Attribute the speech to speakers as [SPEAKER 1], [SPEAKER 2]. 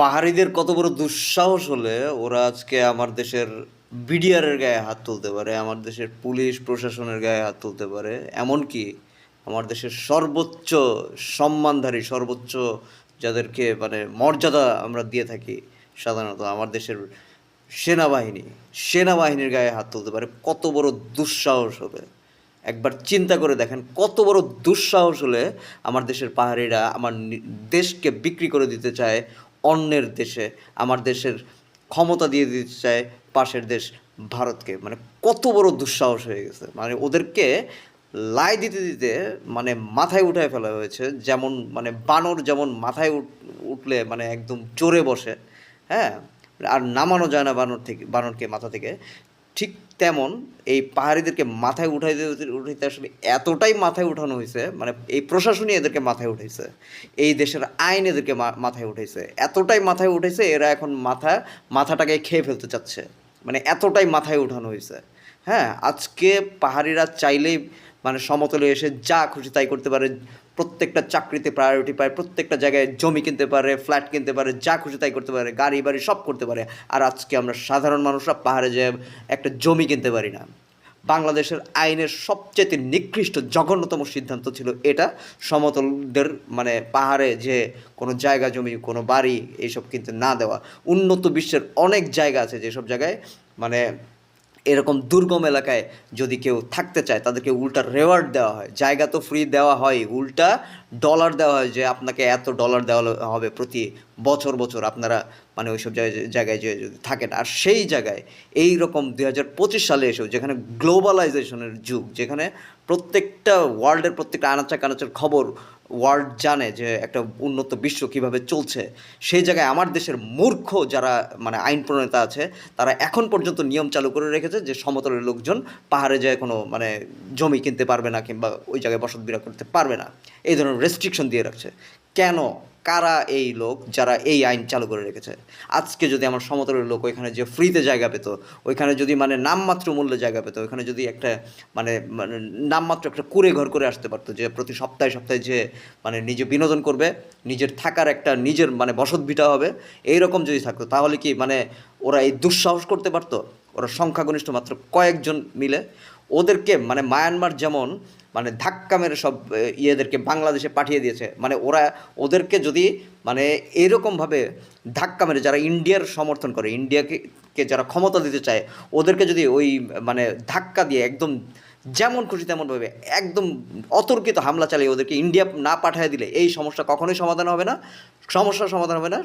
[SPEAKER 1] পাহাড়িদের কত বড় দুঃসাহস হলে ওরা আজকে আমার দেশের বিডিআরের গায়ে হাত তুলতে পারে, আমার দেশের পুলিশ প্রশাসনের গায়ে হাত তুলতে পারে, এমনকি আমার দেশের সর্বোচ্চ সম্মানধারী, সর্বোচ্চ যাদেরকে মানে মর্যাদা আমরা দিয়ে থাকি সাধারণত আমার দেশের সেনাবাহিনী, সেনাবাহিনীর গায়ে হাত তুলতে পারে, কত বড় দুঃসাহস হবে। একবার চিন্তা করে দেখেন কত বড় দুঃসাহস হলে আমার দেশের পাহাড়িরা আমার দেশকে বিক্রি করে দিতে চায় অন্যের দেশে, আমার দেশের ক্ষমতা দিয়ে দিতে চায় পাশের দেশ ভারতকে। মানে কত বড় দুঃসাহস হয়ে গেছে। মানে ওদেরকে লাই দিতে দিতে মানে মাথায় উঠায় ফেলা হয়েছে, যেমন মানে বানর যেমন মাথায় উঠ- উঠলে মানে একদম চড়ে বসে হ্যাঁ? আর নামানো যায় না বানর থেকে, বানরকে মাথা থেকে। ঠিক তেমন এই পাহাড়িদেরকে মাথায় উঠাই উঠাইতে আসলে এতটাই মাথায় উঠানো হয়েছে মানে এই প্রশাসনই এদেরকে মাথায় উঠাইছে, এই দেশের আইন এদেরকে মাথায় উঠাইছে, এতটাই মাথায় উঠেছে এরা এখন মাথা মাথাটাকে খেয়ে ফেলতে চাচ্ছে মানে এতটাই মাথায় উঠানো হয়েছে। হ্যাঁ আজকে পাহাড়িরা চাইলেই মানে সমতলে এসে যা খুশি তাই করতে পারে। প্রত্যেকটা চাকরিতে প্রায়োরিটি পায়, প্রত্যেকটা জায়গায় জমি কিনতে পারে ফ্ল্যাট কিনতে পারে, যা খুশি তাই করতে পারে, গাড়ি বাড়ি সব করতে পারে। আর আজকে আমরা সাধারণ মানুষরা পাহাড়ে যেয়ে একটা জমি কিনতে পারি না। বাংলাদেশের আইনের সবচেয়ে নিকৃষ্ট, জঘন্যতম সিদ্ধান্ত ছিল এটা। সমতলদের মানে পাহাড়ে যে কোনো জায়গা, জমি, কোনো বাড়ি, এইসব কিনতে না দেওয়া। উন্নত বিশ্বের অনেক জায়গা আছে যেসব জায়গায় মানে এরকম দুর্গম এলাকায় যদি কেউ থাকতে চায়, তাদেরকে উল্টা রেওয়ার্ড দেওয়া হয়। জায়গা তো ফ্রি দেওয়া হয়, উল্টা ডলার দেওয়া হয় যে আপনাকে এত ডলার দেওয়া হবে প্রতি বছর বছর আপনারা মানে ওইসব জায়গায় জায়গায় যে যদি থাকেন। আর সেই জায়গায় এই রকম দুই হাজার পঁচিশ সালে এসেও যেখানে গ্লোবালাইজেশনের যুগ, যেখানে প্রত্যেকটা ওয়ার্ল্ডের প্রত্যেকটা আনাচা কানাচার খবর ওয়ার্ল্ড জানে যে একটা উন্নত বিশ্ব কীভাবে চলছে, সেই জায়গায় আমার দেশের মূর্খ যারা মানে আইন প্রণেতা আছে, তারা এখন পর্যন্ত নিয়ম চালু করে রেখেছে যে সমতলের লোকজন পাহাড়ে যায় কোনো মানে জমি কিনতে পারবে না কিংবা ওই জায়গায় বসত বিরা করতে পারবে না। এই ধরনের রেস্ট্রিকশন দিয়ে রাখছে। কেন? কারা এই লোক যারা এই আইন চালু করে রেখেছে? আজকে যদি আমার সমতলের লোক ওইখানে যে ফ্রিতে জায়গা পেত, ওইখানে যদি মানে নামমাত্র মূল্যে জায়গা পেত, ওইখানে যদি একটা মানে মানে নামমাত্র একটা কুড়ে ঘর করে আসতে পারতো, যে প্রতি সপ্তাহে সপ্তাহে যে মানে নিজে বিনোদন করবে, নিজের থাকার একটা নিজের মানে বসত ভিটা হবে, এইরকম যদি থাকতো, তাহলে কি মানে ওরা এই দুঃসাহস করতে পারতো? ওরা সংখ্যাগরিষ্ঠ মাত্র কয়েকজন মিলে ওদেরকে মানে মায়ানমার যেমন মানে ধাক্কা মেরে সব ইয়েদেরকে বাংলাদেশে পাঠিয়ে দিয়েছে মানে ওরা, ওদেরকে যদি মানে এরকমভাবে ধাক্কা মেরে যারা ইন্ডিয়ার সমর্থন করে, ইন্ডিয়াকে যারা ক্ষমতা দিতে চায়, ওদেরকে যদি ওই মানে ধাক্কা দিয়ে একদম যেমন খুশি তেমনভাবে একদম অতর্কিত হামলা চালিয়ে ওদেরকে ইন্ডিয়া না পাঠিয়ে দিলে, এই সমস্যা কখনোই সমাধান হবে না, সমস্যার সমাধান হবে না